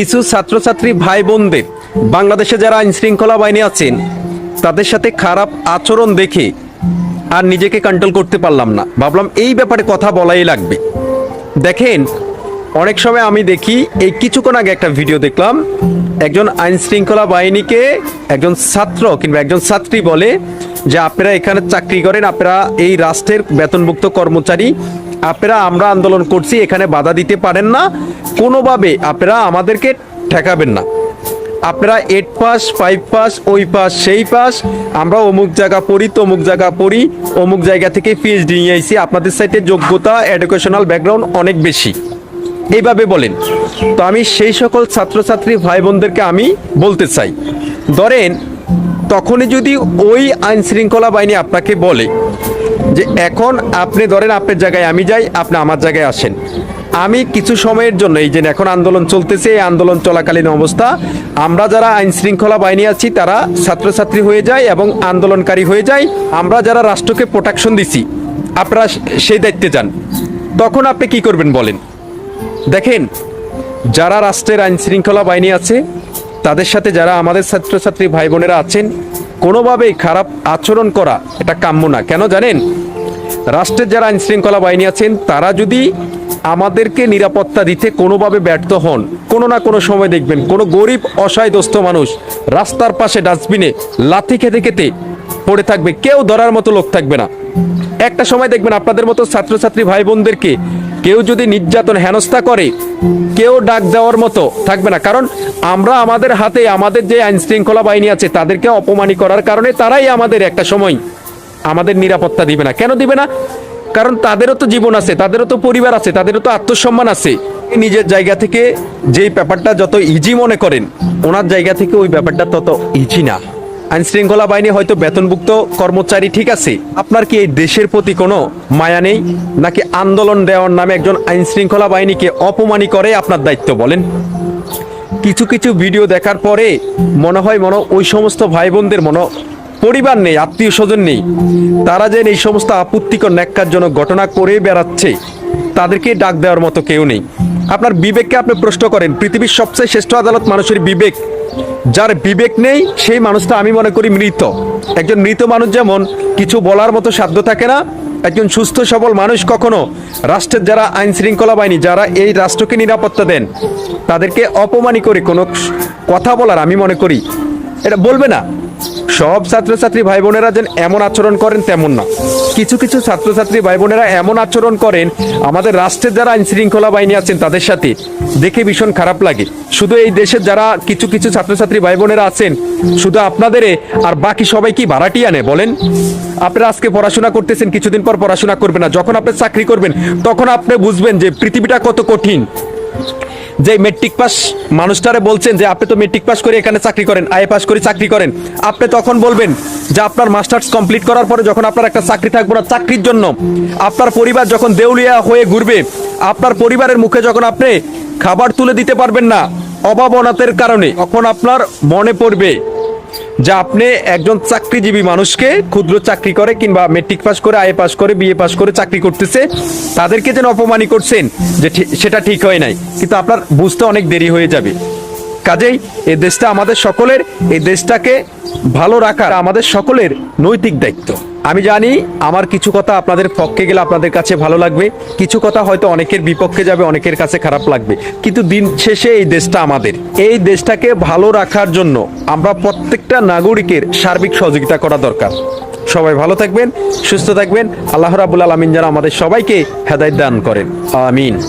কিছু ছাত্রছাত্রী ভাই বোনদের বাংলাদেশে যারা আইন শৃঙ্খলা বাহিনী আছেন, তাদের সাথে খারাপ আচরণ দেখে আর নিজেকে কন্ট্রোল করতে পারলাম না। ভাবলাম এই ব্যাপারে কথা বলাই লাগবে। দেখেন, অনেক সময় আমি দেখি, এই কিছুক্ষণ আগে একটা ভিডিও দেখলাম, একজন আইন শৃঙ্খলা বাহিনীকে একজন ছাত্র কিংবা একজন ছাত্রী বলে যে, আপনারা এখানে চাকরি করেন, আপনারা এই রাষ্ট্রের বেতনভুক্ত কর্মচারী আপনারা আমরা আন্দোলন করছি, এখানে বাধা দিতে পারেন না। কোনোভাবে আপনারা আমাদেরকে ঠেকাবেন না। আপনারা এইট পাস, ফাইভ পাস, ওই পাস, সেই পাস, আমরা অমুক জায়গা পড়ি, তমুক জায়গা পড়ি, অমুক জায়গা থেকে পিএইচডি নিয়ে আইছি। আপনাদের সাইটে যোগ্যতা এডুকেশনাল ব্যাকগ্রাউন্ড অনেক বেশি। এইভাবে বলেন। তো আমি সেই সকল ছাত্রছাত্রী ভাই বোনদেরকে আমি বলতে চাই। ধরেন, তখনই যদি ওই আইন শৃঙ্খলা বাহিনী আপনাকে বলে যে এখন আপনি ধরেন আপনার জায়গায় আমি যাই, আপনি আমার জায়গায় আসেন। আমি কিছু সময়ের জন্য, এই যে এখন আন্দোলন চলতেছে, এই আন্দোলন চলাকালীন অবস্থা, আমরা যারা আইন শৃঙ্খলা বাহিনী আছি, তারা ছাত্রছাত্রী হয়ে যায় এবং আন্দোলনকারী হয়ে যায় আমরা যারা রাষ্ট্রকে প্রোটেকশন দিছি, আপনারা সেই দায়িত্বে যান। তখন আপনি কি করবেন বলেন? দেখেন, যারা রাষ্ট্রের আইন শৃঙ্খলা বাহিনী আছে, তাদের সাথে যারা আমাদের ছাত্রছাত্রী ভাই বোনেরা আছেন, কোনোভাবেই খারাপ আচরণ করা এটা কাম্য না। কেন জানেন? রাষ্ট্রের যারা আইন শৃঙ্খলা বাহিনী আছেন, তারা যদি আমাদেরকে নিরাপত্তা দিতে কোনোভাবে ব্যর্থ হন, কোনো না কোনো সময় দেখবেন কোনো গরিব অসহায় দোস্ত মানুষ রাস্তার পাশে ডাস্টবিনে লাথি খেতে খেতে পড়ে থাকবে, কেউ ধরার মতো লোক থাকবে না। একটা সময় দেখবেন আপনাদের মতো ছাত্রছাত্রী ভাই বোনদেরকে কেউ যদি নির্যাতন, হেনস্থা করে, কেউ ডাক দেওয়ার মতো থাকবে না। কারণ আমরা আমাদের হাতে আমাদের যে আইন শৃঙ্খলা বাহিনী আছে, তাদেরকে অপমানি করার কারণে তারাই আমাদের একটা সময় আমাদের নিরাপত্তা দিবে না। কেন দিবে না? কারণ তাদেরও তো জীবন আছে, তাদেরও তো পরিবার আছে, তাদেরও তো আত্মসম্মান আছে। নিজের জায়গা থেকে যেই ব্যাপারটা যত ইজি মনে করেন, ওনার জায়গা থেকে ওই ব্যাপারটা তত ইজি না। আইন শৃঙ্খলা বাহিনী হয়তো বেতনভুক্ত কর্মচারী ঠিক আছে, আপনার কি এই দেশের প্রতি কোনো মায়া নেই? নাকি আন্দোলন দেওয়ার নামে একজন আইন শৃঙ্খলা বাহিনীকে অপমানি করে আপনার দায়িত্ব, বলেন? কিছু কিছু ভিডিও দেখার পরে মনে হয় মনে ওই সমস্ত ভাই বোনদের মনে পরিবার নেই, আত্মীয় স্বজন নেই। তারা যেন এই সমস্ত আপত্তিকর, ন্যাক্কারজনক ঘটনা করে বেড়াচ্ছে, তাদেরকে ডাক দেওয়ার মতো কেউ নেই। আপনার বিবেককে আপনি প্রশ্ন করেন, পৃথিবীর সবচেয়ে শ্রেষ্ঠ আদালত মানুষের বিবেক। যার বিবেক নেই, সেই মানুষটা আমি মনে করি মৃত। একজন মৃত মানুষ যেমন কিছু বলার মতো সাধ্য থাকে না, একজন সুস্থ, সবল মানুষ কখনো রাষ্ট্রের যারা আইন শৃঙ্খলা বাহিনী, যারা এই রাষ্ট্রকে নিরাপত্তা দেন, তাদেরকে অপমানি করে কোনো কথা বলার আমি মনে করি। এটা বলবে না। সব ছাত্রছাত্রী ভাই বোনেরা যেন এমন আচরণ করেন তেমন না। কিছু কিছু ছাত্রছাত্রী ভাই বোনেরা এমন আচরণ করেন, আমাদের রাষ্ট্রের যারা আইন শৃঙ্খলা বাহিনী আছেন তাদের সাথে দেখে ভীষণ খারাপ লাগে। শুধু এই দেশের যারা কিছু কিছু ছাত্রছাত্রী ভাই বোনেরা আছেন, শুধু আপনাদের আর বাকি সবাই কি ভাড়াটি আনে বলেন? আপনারা আজকে পড়াশোনা করতেছেন, কিছুদিন পর পড়াশোনা করবেন না। যখন আপনি চাকরি করবেন, তখন আপনি বুঝবেন যে পৃথিবীটা কত কঠিন। যে মেট্রিক পাস মানুষটারে বলছেন যে আপনি তো মেট্রিক পাস করে এখানে চাকরি করেন আই পাস করে চাকরি করেন। আপনি তখন বলবেন যে আপনার মাস্টার্স কমপ্লিট করার পরে যখন আপনার একটা চাকরি থাকবে না চাকরির জন্য, আপনার পরিবার যখন দেউলিয়া হয়ে ঘুরবে, আপনার পরিবারের মুখে যখন আপনি খাবার তুলে দিতে পারবেন না অভাব অনাথের কারণে, তখন আপনার মনে পড়বে যে আপনি একজন চাকরিজীবী মানুষকে ক্ষুদ্র চাকরি করে কিংবা মেট্রিক পাস করে আই পাস করে বিএ পাস করে চাকরি করতেছে, তাদেরকে যেন অপমানি করছেন, যে সেটা ঠিক হয় নাই। কিন্তু আপনার বুঝতে অনেক দেরি হয়ে যাবে। কাজেই এই দেশটা আমাদের সকলের, এই দেশটাকে ভালো রাখার আমাদের সকলের নৈতিক দায়িত্ব। আমি জানি আমার কিছু কথা আপনাদের পক্ষে গেলে আপনাদের কাছে ভালো লাগবে, কিছু কথা হয়তো অনেকের বিপক্ষে যাবে, অনেকের কাছে খারাপ লাগবে। কিন্তু দিন শেষে এই দেশটা আমাদের। এই দেশটাকে ভালো রাখার জন্য আমরা প্রত্যেকটা নাগরিকের সার্বিক সহযোগিতা করা দরকার। সবাই ভালো থাকবেন, সুস্থ থাকবেন। আল্লাহ রাবুল আলমিন যেন আমাদের সবাইকে হেদায়ত দান করেন। আমিন।